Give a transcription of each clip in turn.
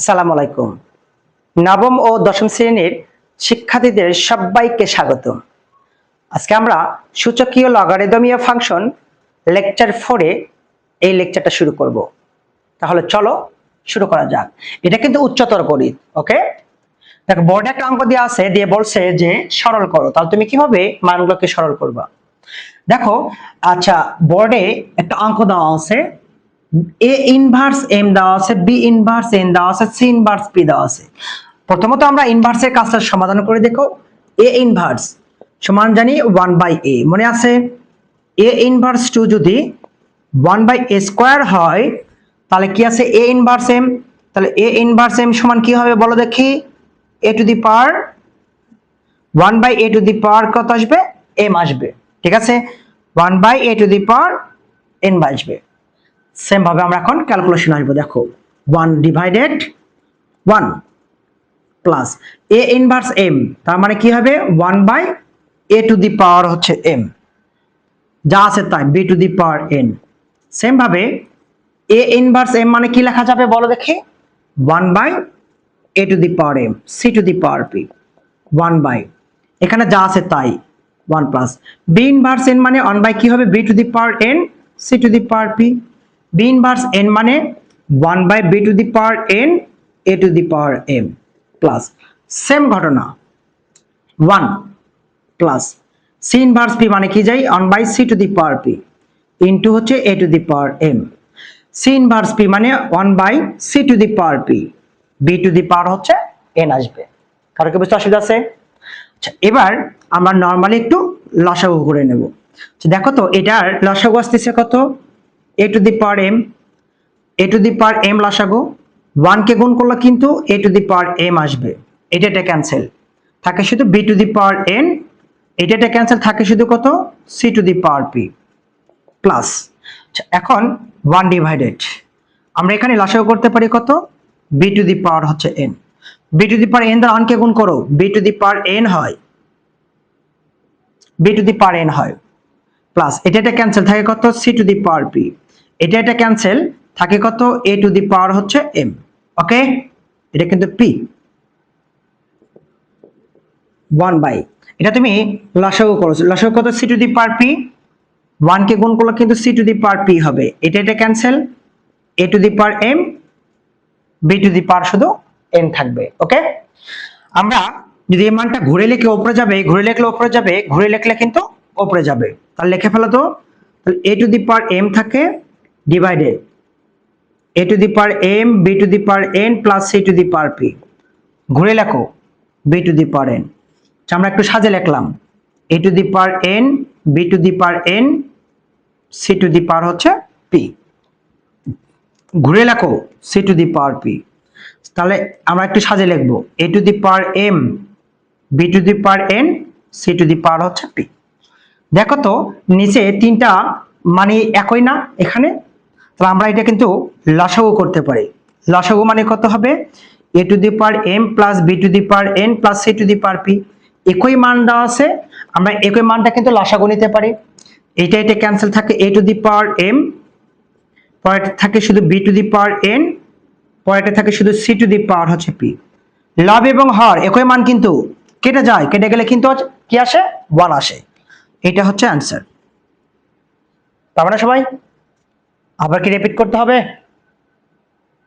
আসসালামু আলাইকুম। নবম ও দশম শ্রেণির শিক্ষার্থীদের সবাইকে স্বাগত আজকে আমরা সূচকীয় লগারিদমীয় ফাংশন লেকচার ফোরে এই লেকচারটা শুরু করব। তাহলে চলো শুরু করা যাক। এটা কিন্তু উচ্চতর গণিত, ওকে? দেখো, বোর্ডে একটা অঙ্ক দেওয়া আছে, দিয়ে বলছে যে সরল করো। তাহলে তুমি কীভাবে মানগুলোকে সরল করবা? দেখো আচ্ছা বোর্ডে একটা অঙ্ক দেওয়া আছে এ ইনভার্স এম দেওয়া আছে বি ইনভার্স এন দেওয়া আছে সি ইনভার্স পি দেওয়া আছে। প্রথমত আমরা ইনভার্সের কাজটা সমাধান করে দেখো। এ ইনভার্স সমান জানি ওয়ান বাই এ মনে আছে? এ ইনভার্স টু যদি ওয়ান বাই এ স্কোয়ার হয়, তাহলে কি আছে? এ ইনভার্স এম তাহলে এ ইনভার্স এম সমান কি হবে বলো দেখি? A to the power one by A to the power কত আসবে? এম আসবে। ঠিক আছে? One by A to the power N আসবে। সেম ভাবে আমরা এখন ক্যালকুলেশন আসব, দেখো। One divided one plus A inverse M তার মানে কি হবে? One by A to the power হচ্ছে এম যা আছে তাই B to the power N same ভাবে এ ইনভার্স এম মানে কি লেখা যাবে বলো দেখি? One by A to the power M C to the power P one by এখানে যা আছে তাই one plus B inverse N মানে ওয়ান বাই কি হবে? B to the power N C to the power P B inverse N মানে one by B to the power N A to the power M plus same ঘটনা one plus C inverse P মানে কি যাই one by C to the power P into হচ্ছে A to the power M. C inverse P মানে one by C to the power P B to the power হচ্ছে N আসবে। কারও কি বুঝতে অসুবিধা আছে? আচ্ছা এবার আমরা নর্মালি একটু লসাগু করে নেব। আচ্ছা, দেখো তো এটার লসাগু আসতেছে কত? A to the power M A to the power M লসাগু ওয়ানকে গুণ করলে কিন্তু a to the power M আসবে এটা এটা ক্যান্সেল থাকে শুধু B to the power N এটা এটা ক্যান্সেল থাকে শুধু কত C to the power P plus এখন ওয়ান ডিভাইডেড আমরা এখানে লসাগু করতে পারি কত বি টু দি পাওয়ার হচ্ছে n b to the power n দ্বারা অনকে গুণ করো b to the power n হয় b to the power n হয় প্লাস এটা এটা ক্যান্সেল থাকে কত c to the power p এটা এটা ক্যান্সেল থাকে কত? এ টু দি পাওয়ার হচ্ছে এম ওকে এটা কিন্তু পি ওয়ান বাই এটা তুমি লসাগু করেছ। লসাগু কত? C to the power p ওয়ানকে গুণ করলে কিন্তু c to the power p হবে। এটা এটা cancel a to the power m b to the power শুধু এন থাকবে ওকে আমরা যদি এই মানটা ঘুরে লিখলে উপরে যাবে, ঘুরে লিখলে উপরে যাবে, ঘুরে লিখলে কিন্তু উপরে যাবে। তাহলে লিখে ফেলো তো। A to the power m থাকে divided a to the power m b to the power n plus c to the power p ঘুরে লেখো b to the power n আমরা একটু সাজে লিখলাম a to the power n b to the power n c to the power হচ্ছে p ঘুরে লেখো c to the power p তাহলে আমরা একটু সাজে লিখব a to the power m b to the power n c to the power হচ্ছে p দেখো তো নিচে তিনটা মানে একই না এখানে তাহলে আমরা এটা কিন্তু লসাগু করতে পারি। লসাগু মানে কত হবে? A to the power m plus b to the power n plus c to the power p একই মান দেওয়া আছে, আমরা একই মানটা কিন্তু লসাগু নিতে পারি। এটা এটা ক্যান্সেল থাকে এ টু দি পাওয়ার এম পরেরটা থাকে শুধু b to the power n পরেরটা থাকে শুধু সি টু দি পাওয়ার হচ্ছে পি লব এবং হর, একই মান কিন্তু কেটে যায়, কেটে গেলে কিন্তু কি আসে? ওয়ান আসে। এটা হচ্ছে অ্যান্সার পারবে না সবাই? আবার কি রিপিট করতে হবে?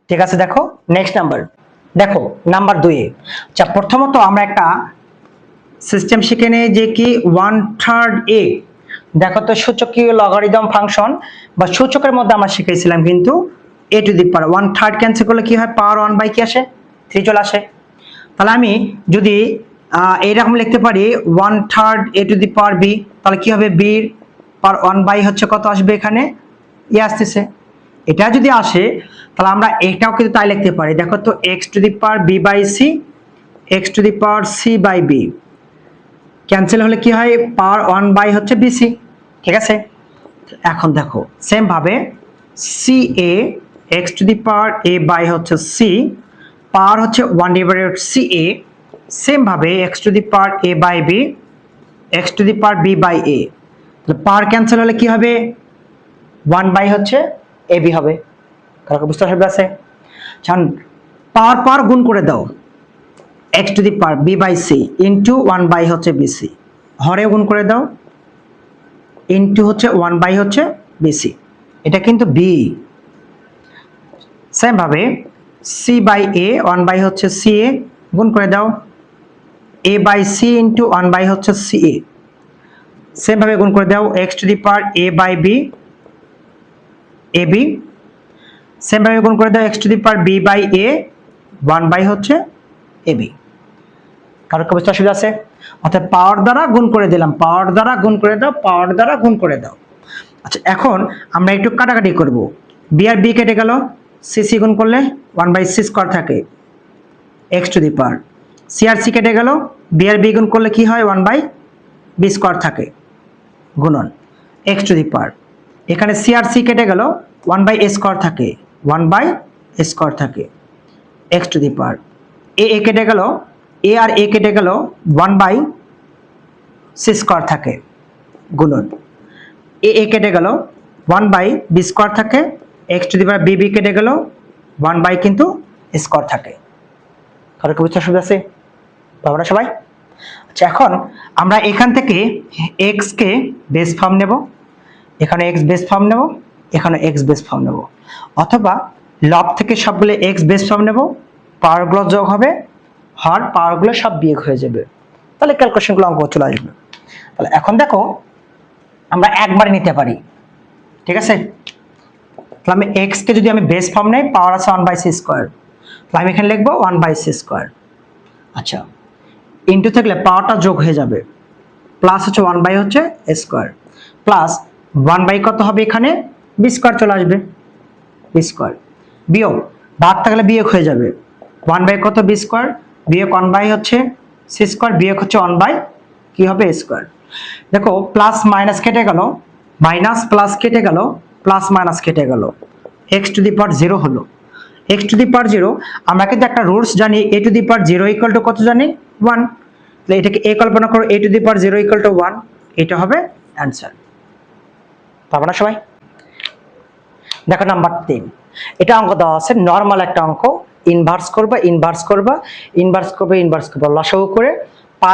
ঠিক আছে, দেখো নেক্সট নাম্বার দেখো নাম্বার দুয়ে আচ্ছা প্রথমত আমরা একটা সিস্টেম শিখে নেই যে কি ওয়ান থার্ড এ দেখো তো, সূচকীয় লগারিদম ফাংশন বা সূচকের মধ্যে আমরা শিখেছিলাম কিন্তু a to the power one third cancel করলে কি হয়? পাওয়ার ওয়ান বাই কি আসে? থ্রি চলে আসে। তাহলে আমি যদি এইরকম লিখতে পারি one third a to the power b তাহলে কি হবে? বির পার ওয়ান বাই হচ্ছে কত আসবে এখানে? ই আসতেছে। এটা যদি আসে, তাহলে আমরা এটাও কিন্তু তাই লিখতে পারি। দেখো তো x to the power b by c x to the power c by b cancel হলে কি হয়? পাওয়ার ওয়ান বাই হচ্ছে বিসি ঠিক আছে? এখন দেখো সেম ভাবে c a x to the power a by হচ্ছে সি পাওয়ার হচ্ছে one divided c a same ভাবে x to the power a by b x to the power b by a power cancel হলে কি হবে? One by হচ্ছে a B হবে। কারও বুঝতে অসুবিধা আছে? পাওয়ার পাওয়ার গুণ করে দাও x to the power b by c into one by হচ্ছে বিসি হরে গুণ করে দাও ইন্টু হচ্ছে ওয়ান বাই হচ্ছে বিসি এটা কিন্তু বি সেম ভাবে c by a one by হচ্ছে সি এ গুণ করে দাও। A by c into one by হচ্ছে সি এ সেম ভাবে গুণ করে দাও x to the power a by b a b same ভাবে গুণ করে দাও x to the power b by a one by হচ্ছে এ বি কারও কি বুঝতে অসুবিধা আছে? অর্থাৎ পাওয়ার দ্বারা গুণ করে দিলাম পাওয়ার দ্বারা গুণ করে দাও পাওয়ার দ্বারা গুণ করে দাও। আচ্ছা এখন আমরা একটু কাটাকাটি করব। বি আর বি কেটে গেল সি সি গুণ করলে ওয়ান বাই সি স্কোয়ার থাকে x to the power c R c কেটে গেল বি আর বি গুণ করলে কি হয়? ওয়ান বাই বি স্কোয়ার থাকে, গুণন এক্স টু দি পাওয়ার এখানে সি আর সি কেটে গেল ওয়ান বাই এ স্কোয়ার থাকে ওয়ান বাই এ স্কোয়ার থাকে x to the power a a কেটে গেল এ আর এ কেটে গেল ওয়ান বাই সি স্কোয়ার থাকে, গুণন। এ এ কেটে গেল ওয়ান বাই বি স্কোয়ার থাকে x to the power b b কেটে গেল ওয়ান বাই কিন্তু স্কোয়ার থাকে। কারও কি বুঝতে অসুবিধা আছে? বাবারা সবাই? আচ্ছা এখন আমরা এখান থেকে এক্সকে বেস ফর্ম নেব। এখানে এক্স বেস ফর্ম নেব, এখানে এক্স বেস ফর্ম নেব। অথবা লব থেকে সবগুলো এক্স বেস ফর্ম নেব পাওয়ারগুলো যোগ হবে, হর পাওয়ারগুলো সব বিয়োগ হয়ে যাবে। তাহলে ক্যালকুলেশনগুলো অঙ্ক চলে আসবে। তাহলে এখন দেখো, আমরা একবারে নিতে পারি। ঠিক আছে? তাহলে আমি এক্সকে যদি আমি বেস ফর্ম নেই পাওয়ার আছে ওয়ান বাই সি স্কোয়ার তাহলে আমি এখানে লিখব ওয়ান বাই সি স্কোয়ার আচ্ছা ইন্টু থাকলে পাওয়ারটা যোগ হয়ে যাবে। প্লাস হচ্ছে ওয়ান বাই হচ্ছে স্কোয়ার প্লাস ওয়ান বাই কত হবে এখানে? বি স্কোয়ার চলে আসবে। বি স্কোয়ার বিয়োগ। ভাগ থাকলে বিয়োগ হয়ে যাবে। ওয়ান বাই কত বি স্কোয়ার বিয়োগ ওয়ান বাই হচ্ছে সি স্কোয়ার বিয়োগ হচ্ছে ওয়ান বাই কী হবে? স্কোয়ার দেখো প্লাস মাইনাস কেটে গেল। মাইনাস প্লাস কেটে গেল। প্লাস মাইনাস কেটে গেল। X to the power zero হলো। X to the power zero আমরা কিন্তু একটা রুলস জানি। A to the power zero equal to কত জানি? ওয়ান তাহলে এটাকে এ কল্পনা করো। A to the power zero equal to one এটা হবে অ্যান্সার পারব না সবাই? দেখো নাম্বার তিন। এটা অঙ্ক দেওয়া আছে নর্মাল একটা অঙ্ক ইনভার্স করবা ইনভার্স করবা ইনভার্স করবে ইনভার্স করবা, লসাগু করে পা,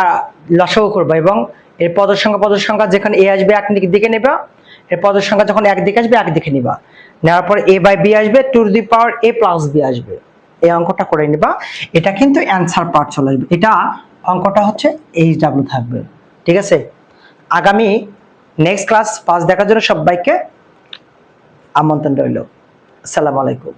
লসাগু করবা এবং এর পদের সংখ্যা পদের সংখ্যা যেখানে এ আসবে এক দিকে নেবা, এর পদের সংখ্যা যখন একদিকে আসবে একদিকে নিবা। নেওয়ার পর এ বাই বি আসবে to the power a plus b আসবে। এই অঙ্কটা করে নিবা, এটা কিন্তু অ্যান্সার পার্ট চলে আসবে। এটা অঙ্কটা হচ্ছে এইচ ডাব্লিউ থাকবে। ঠিক আছে? আগামী নেক্সট ক্লাস পাস দেখার জন্য সবাইকে আমন্ত্রণ রইল। আসসালামু আলাইকুম।